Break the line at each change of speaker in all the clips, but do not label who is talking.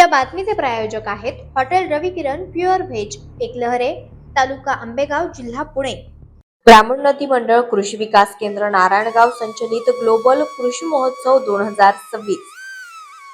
या बातमीचे प्रायोजक आहेत hotel Ravi Kiran pure veg Ekalahare taluka Ambegaon जिल्हा पुणे. ग्रामोन्नती मंडळ कृषी विकास केंद्र नारायणगाव संचलित ग्लोबल कृषी महोत्सव दोन हजार सव्वीस.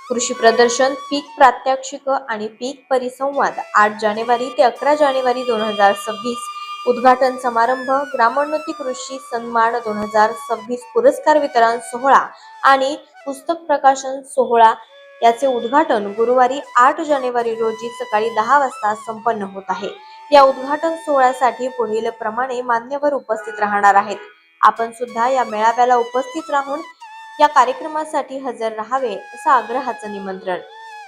कृषी प्रदर्शन पीक प्रात्यक्षिक आणि पीक परिसंवाद आठ जानेवारी ते अकरा जानेवारी दोन हजार सव्वीस. उद्घाटन समारंभ ग्रामोन्नती कृषी सन्मान दोन हजार सव्वीस पुरस्कार वितरण सोहळा आणि पुस्तक प्रकाशन सोहळा याचे उद्घाटन गुरुवारी आठ जानेवारी रोजी सकाळी दहा वाजता संपन्न होत आहे. या उद्घाटन सोहळ्यासाठी पुढील प्रमाणे मान्यवर उपस्थित राहणार आहेत. आपण सुद्धा या मेळाव्याला उपस्थित राहून या कार्यक्रमासाठी हजर राहावे असं आग्रहाचं निमंत्रण.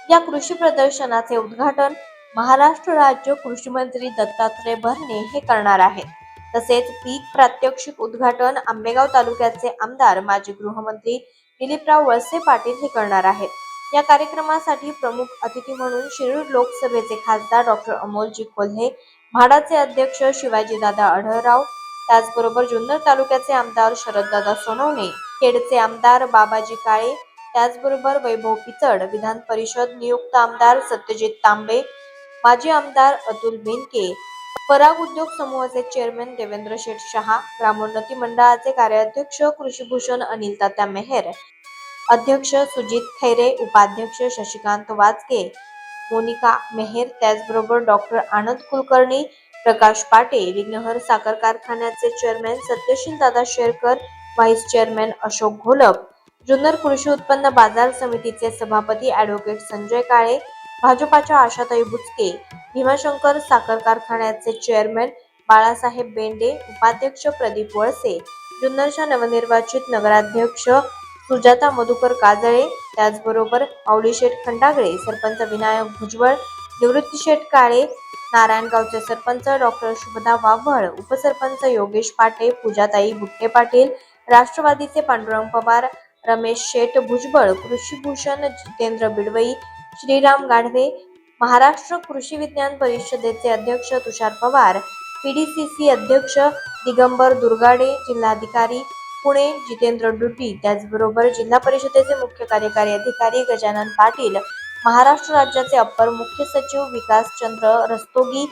या कृषी प्रदर्शनाचे उद्घाटन महाराष्ट्र राज्य कृषी मंत्री दत्तात्रय भरणे हे करणार आहेत. तसेच पीक प्रात्यक्षिक उद्घाटन आंबेगाव तालुक्याचे आमदार माजी गृहमंत्री दिलीपराव वळसे पाटील हे करणार आहेत. या कार्यक्रमासाठी प्रमुख अतिथी म्हणून शिरूर लोकसभेचे खासदार डॉक्टर अमोलजी कोल्हे म्हाडाचे अध्यक्ष शिवाजीदादा आढळराव त्याचबरोबर जुन्नर तालुक्याचे आमदार शरददादा सोनवणे खेडचे आमदार बाबाजी काळे त्याचबरोबर वैभव पिचड विधान परिषद नियुक्त आमदार सत्यजित तांबे माजी आमदार अतुल बेनके पराग उद्योग समूहाचे चेअरमॅन देवेंद्र शेठ शहा ग्रामोन्नती मंडळाचे कार्याध्यक्ष कृषीभूषण अनिल तात्या मेहर अध्यक्ष सुजित खैरे उपाध्यक्ष शशिकांत वाजके मोनिका मेहेर त्याचबरोबर डॉक्टर आनंद कुलकर्णी प्रकाश पाटे विघ्नहर साखर कारखान्याचे chairman Satyashil Dada Sherkar vice chairman Ashok Gholap Junnar कृषी उत्पन्न बाजार समितीचे सभापती ॲडव्होकेट संजय काळे भाजपाच्या आशाताई बुचके भीमाशंकर साखर कारखान्याचे चेअरमॅन बाळासाहेब बेंडे उपाध्यक्ष प्रदीप वळसे जुन्नरच्या नवनिर्वाचित नगराध्यक्ष सुजाता मधुकर काजळे त्याचबरोबर माऊलीशेठ खंडागळे सरपंच विनायक भुजबळ निवृत्तीशेठ काळे नारायणगावचे सरपंच डॉक्टर शुभदा वाव्हळ उपसरपंच योगेश पाटे पूजाताई बुट्टे पाटील राष्ट्रवादीचे पांडुरंग पवार रमेश शेठ भुजबळ कृषीभूषण जितेंद्र बिडवई श्रीराम गाढवे महाराष्ट्र कृषी विज्ञान परिषदेचे अध्यक्ष तुषार पवार पीडीसीसी अध्यक्ष दिगंबर दुर्गाडे जिल्हाधिकारी पुणे जितेंद्र डुटी त्याचबरोबर जिल्हा परिषदेचे मुख्य कार्यकारी अधिकारी गजानन पाटील महाराष्ट्र राज्याचे अप्पर मुख्य सचिव विकासचंद्र रस्तोगी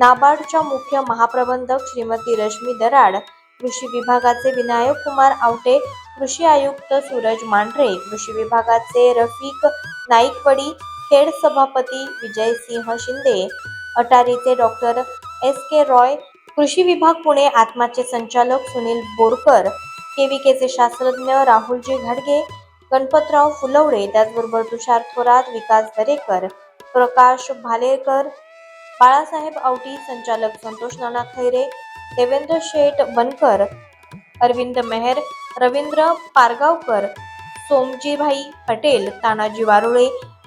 नाबार्डच्या मुख्य महाप्रबंधक श्रीमती रश्मी दराड कृषी विभागाचे विनायक कुमार आवटे कृषी आयुक्त सूरज मांढरे कृषी विभागाचे रफिक नाईकवडी खेड सभापती विजयसिंह शिंदे अटारीचे डॉक्टर एस के रॉय कृषी विभाग पुणे आत्माचे संचालक सुनील बोरकर केविकेचे शास्त्रज्ञ राहुलजी घाडगे गणपतराव फुलवडे त्याचबरोबर तुषार थोरात विकास दरेकर प्रकाश भालेकर बाळासाहेब आवटी संचालक संतोष नाना खैरे देवेंद्र शेठ बनकर अरविंद मेहर रवींद्र पारगावकर सोमजीभाई पटेल तानाजी वारुळे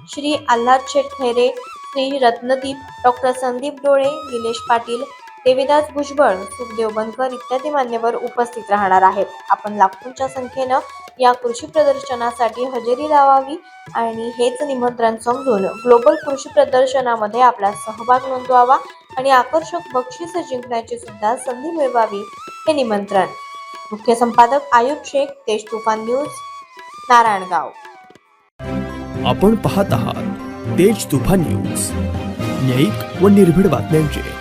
श्री आल्हाद शेठ खैरे श्री रत्नदीप डॉक्टर संदीप डोळे निलेश पाटील देविदास भुजबळ सुखदेव बनकर इत्यादी मान्यवर उपस्थित राहणार आहेत. आपण लाखोंच्या संख्येनं या कृषी प्रदर्शनासाठी हजेरी लावावी आणि हेच निमंत्रण समजून ग्लोबल कृषी प्रदर्शनामध्ये आपला सहभाग नोंदवावा आणि आकर्षक बक्षीस जिंकण्याची सुद्धा संधी मिळवावी हे निमंत्रण. मुख्य संपादक आयुब शेख तेज तुफान न्यूज नारायणगाव.
आपण पाहत आहात तेज तुफान न्यूज. न्यायिक व निर्भीड बातम्यांचे